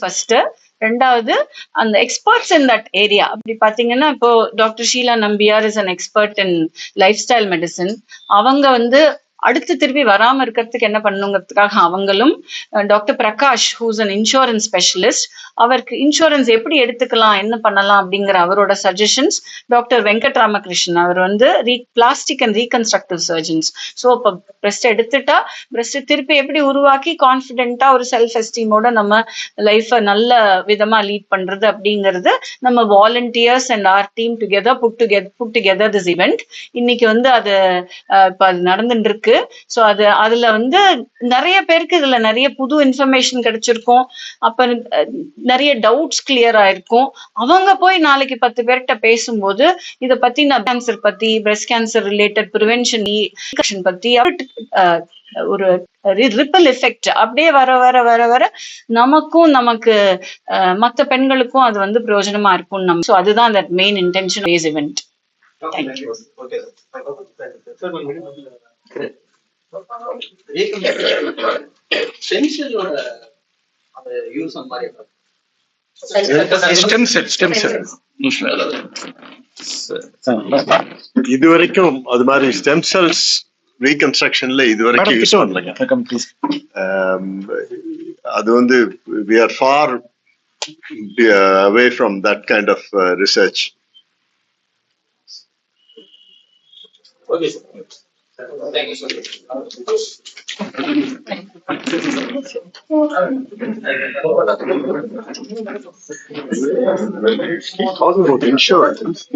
First ரெண்டாவது அந்த experts in that area அப்படி பாத்தீங்கன்னா இப்போ doctor Sheela Nambiar is an expert in lifestyle medicine அவங்க வந்து அடுத்து திருப்பி வராம இருக்கிறதுக்கு என்ன பண்ணுங்கிறதுக்காக அவங்களும் doctor Prakash who's an insurance specialist அவருக்கு இன்சூரன்ஸ் எப்படி எடுத்துக்கலாம் என்ன பண்ணலாம் அப்படிங்கிற அவரோட சஜஷன்ஸ் டாக்டர் வெங்கட் ராமகிருஷ்ணன் அவர் வந்து re plastic and reconstructive surgeons so இப்போ பிரஸ்ட் எடுத்துட்டா பிரஸ்ட் திருப்பி எப்படி உருவாக்கி கான்ஃபிடென்ட்டா ஒரு செல்ஃப் எஸ்டீமோட நம்ம லைஃப்பை நல்ல விதமா லீட் பண்றது அப்படிங்கிறது நம்ம volunteers and our team together put together put together this event இன்னைக்கு வந்து அது இப்போ அது நடந்துட்டு இருக்கு. ஸோ அது அதுல வந்து நிறைய பேருக்கு இதுல நிறைய புது இன்ஃபர்மேஷன் கிடைச்சிருக்கும். அப்ப நிறைய டவுட்ஸ் கிளியர் ஆயிருக்கும். அவங்க போய் நாளைக்கு பத்து பேர்கிட்ட பேசும்போது இத பத்தி நான் கேன்சர் பத்தி பிரஸ்ட் கேன்சர் ரிலேட்டட் ப்ரிவென்ஷன் பத்தி ஒரு ரிப்பல் எஃபெக்ட் அப்படியே வர வர வர வர நமக்கும் நமக்கு மத்த பெண்களுக்கும் அது வந்து பிரயோஜனமா இருக்கும் நம்ம ஸோ அதுதான் அந்த main intention day's event Thank you. சென்சலோட அந்த யூஸ் அந்த மாதிரி ஸ்டெம் செல் ஸ்டெம் செல் இது வரைக்கும் அது மாதிரி ஸ்டெம் செல்ஸ் ரீகன்ஸ்ட்ரக்ஷன்ல இது வரைக்கும் யூஸ் பண்ணலைங்க அது வந்து we are far away from that kind of research okay Thank you so much. Talking about insurance.